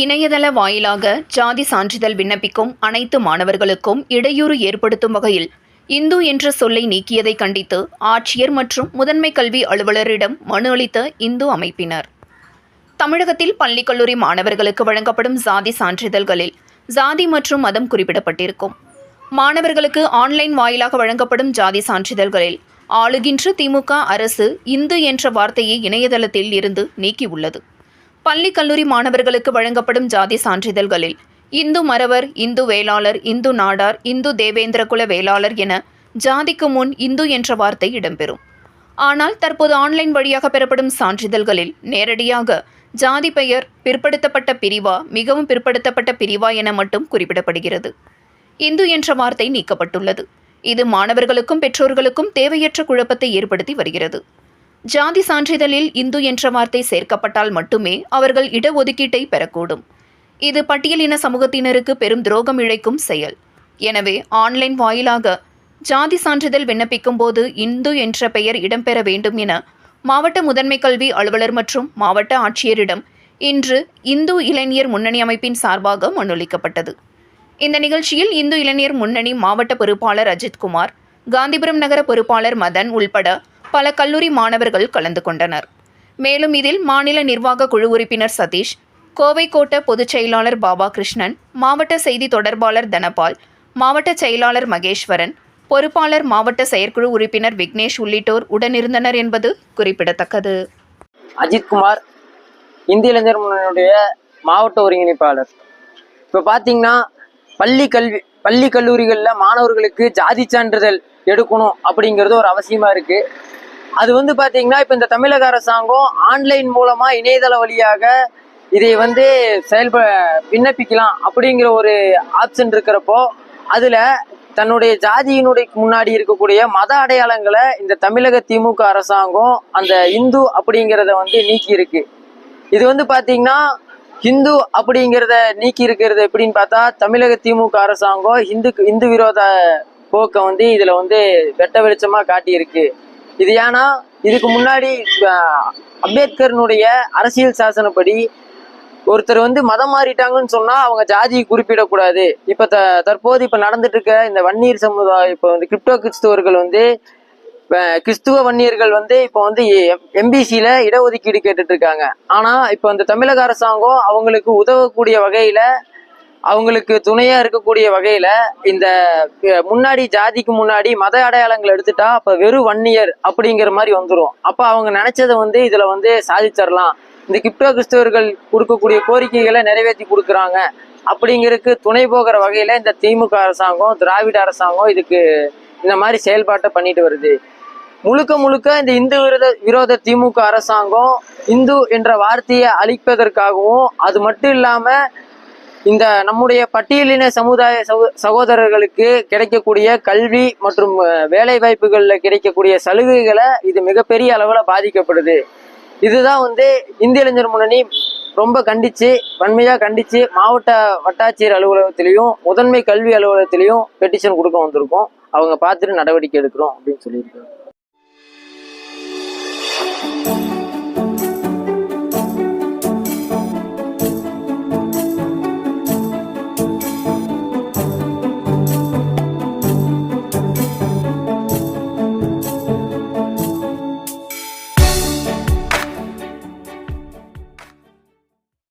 இணையதள வாயிலாக ஜாதி சான்றிதழ் விண்ணப்பிக்கும் அனைத்து மாணவர்களுக்கும் இடையூறு ஏற்படுத்தும் வகையில் இந்து என்ற சொல்லை நீக்கியதை கண்டித்து ஆட்சியர் மற்றும் முதன்மை கல்வி அலுவலரிடம் மனு அளித்த இந்து அமைப்பினர். தமிழகத்தில் பள்ளி கல்லூரி மாணவர்களுக்கு வழங்கப்படும் ஜாதி சான்றிதழ்களில் ஜாதி மற்றும் மதம் குறிப்பிடப்பட்டிருக்கும். மாணவர்களுக்கு ஆன்லைன் வாயிலாக வழங்கப்படும் ஜாதி சான்றிதழ்களில் ஆளுகின்ற திமுக அரசு இந்து என்ற வார்த்தையை இணையதளத்தில் இருந்து நீக்கியுள்ளது. பள்ளி கல்லூரி மாணவர்களுக்கு வழங்கப்படும் ஜாதி சான்றிதழ்களில் இந்து மறவர் இந்து வேளாளர் இந்து நாடார் இந்து தேவேந்திரகுல வேளாளர் என ஜாதிக்கு முன் இந்து என்ற வார்த்தை இடம்பெறும். ஆனால் தற்போது ஆன்லைன் வழியாக பெறப்படும் சான்றிதழ்களில் நேரடியாக ஜாதி பெயர் பிற்படுத்தப்பட்ட பிரிவா மிகவும் பிற்படுத்தப்பட்ட பிரிவா என மட்டும் குறிப்பிடப்படுகிறது. இந்து என்ற வார்த்தை நீக்கப்பட்டுள்ளது. இது மாணவர்களுக்கும் பெற்றோர்களுக்கும் தேவையற்ற குழப்பத்தை ஏற்படுத்தி வருகிறது. ஜாதி சான்றிதழில் இந்து என்ற வார்த்தை சேர்க்கப்பட்டால் மட்டுமே அவர்கள் இடஒதுக்கீட்டை பெறக்கூடும். இது பட்டியலின சமூகத்தினருக்கு பெரும் துரோகம் இழைக்கும் செயல். எனவே ஆன்லைன் வாயிலாக ஜாதி சான்றிதழ் விண்ணப்பிக்கும் போது இந்து என்ற பெயர் இடம்பெற வேண்டும் என மாவட்ட முதன்மை கல்வி அலுவலர் மற்றும் மாவட்ட ஆட்சியரிடம் இன்று இந்து இளைஞர் முன்னணி அமைப்பின் சார்பாக மனுளிக்கப்பட்டது இந்த நிகழ்ச்சியில் இந்து இளைஞர் முன்னணி மாவட்ட பொறுப்பாளர் அஜித்குமார் காந்திபுரம் நகர பொறுப்பாளர் மதன் உள்பட பல கல்லூரி மாணவர்கள் கலந்து கொண்டனர். மேலும் இதில் மாநில நிர்வாக குழு உறுப்பினர் சதீஷ் கோவை கோட்ட பொதுச் செயலாளர் பாபா கிருஷ்ணன் மாவட்ட செய்தி தொடர்பாளர் தனபால் மாவட்ட செயலாளர் மகேஸ்வரன் பொறுப்பாளர் மாவட்ட செயற்குழு உறுப்பினர் விக்னேஷ் உள்ளிட்டோர் உடனிருந்தனர் என்பது குறிப்பிடத்தக்கது. அஜித்குமார் இந்திய இளைஞர் முன்னணியுடைய மாவட்ட ஒருங்கிணைப்பாளர். இப்போ பார்த்தீங்கன்னா பள்ளி கல்வி பள்ளி கல்லூரிகளில் மாணவர்களுக்கு ஜாதி சான்றிதழ் எடுக்கணும் அப்படிங்கிறது ஒரு அவசியமாக இருக்குது அது வந்து பார்த்தீங்கன்னா இப்போ இந்த தமிழக அரசாங்கம் ஆன்லைன் மூலமா இணையதள வழியாக இதை வந்து செயல்ப விண்ணப்பிக்கலாம் அப்படிங்கிற ஒரு ஆப்ஷன் இருக்கிறப்போ அதுல தன்னுடைய ஜாதியினுடைய முன்னாடி இருக்கக்கூடிய மத அடையாளங்களை இந்த தமிழக திமுக அரசாங்கம் அந்த இந்து அப்படிங்கிறத வந்து நீக்கி இருக்கு இது வந்து பாத்தீங்கன்னா ஹிந்து அப்படிங்கிறத நீக்கி இருக்கிறது எப்படின்னு பார்த்தா தமிழக திமுக அரசாங்கம் இந்து இந்து விரோத போக்கை வந்து இதுல வந்து வெட்ட வெளிச்சமா காட்டியிருக்கு. இது ஏன்னா இதுக்கு முன்னாடி அம்பேத்கர்னுடைய அரசியல் சாசனப்படி ஒருத்தர் வந்து மதம் மாறிட்டாங்கன்னு சொன்னா அவங்க ஜாதியை குறிப்பிடக்கூடாது. இப்ப த தற்போது இப்ப நடந்துட்டு இருக்க இந்த வன்னியர் சமுதாயம் இப்ப வந்து கிரிப்டோ கிறிஸ்துவர்கள் வந்து கிறிஸ்துவ வன்னியர்கள் வந்து இப்போ வந்து எம்பிசியில இடஒதுக்கீடு கேட்டுட்டு இருக்காங்க ஆனா இப்போ அந்த தமிழக அரசாங்கம் அவங்களுக்கு உதவக்கூடிய வகையில அவங்களுக்கு துணையா இருக்கக்கூடிய வகையில இந்த முன்னாடி ஜாதிக்கு முன்னாடி மத அடையாளங்கள் எடுத்துட்டா அப்ப வெறும் வன்னியர் அப்படிங்கிற மாதிரி வந்துடும் அப்ப அவங்க நினைச்சதை வந்து இதுல வந்து சாதிச்சிடலாம். இந்த கிப்டோ கிறிஸ்தவர்கள் கொடுக்கக்கூடிய கோரிக்கைகளை நிறைவேற்றி கொடுக்குறாங்க. அப்படிங்கிறதுக்கு துணை போகிற வகையில இந்த திமுக அரசாங்கம் திராவிட அரசாங்கம் இதுக்கு இந்த மாதிரி செயல்பாட்டை பண்ணிட்டு வருது. முழுக்க முழுக்க இந்த இந்து விரோத விரோத திமுக அரசாங்கம் இந்து என்ற வார்த்தையை அழிப்பதற்காகவும் அது மட்டும் இல்லாம இந்த நம்முடைய பட்டியலின சமுதாய சகோ- சகோதரர்களுக்கு கிடைக்கக்கூடிய கல்வி மற்றும் வேலை வாய்ப்புகளில் கிடைக்கக்கூடிய சலுகைகளை இது மிகப்பெரிய அளவில் பாதிக்கப்படுது. இதுதான் வந்து இந்திய இளைஞர் முன்னணி ரொம்ப கண்டிச்சு வன்மையாக கண்டித்து மாவட்ட வட்டாட்சியர் அலுவலகத்திலையும் முதன்மை கல்வி அலுவலகத்திலையும் பெட்டிஷன் கொடுக்க வந்திருக்கோம். அவங்க பார்த்துட்டு நடவடிக்கை எடுக்கிறோம் அப்படின்னு சொல்லியிருக்காங்க.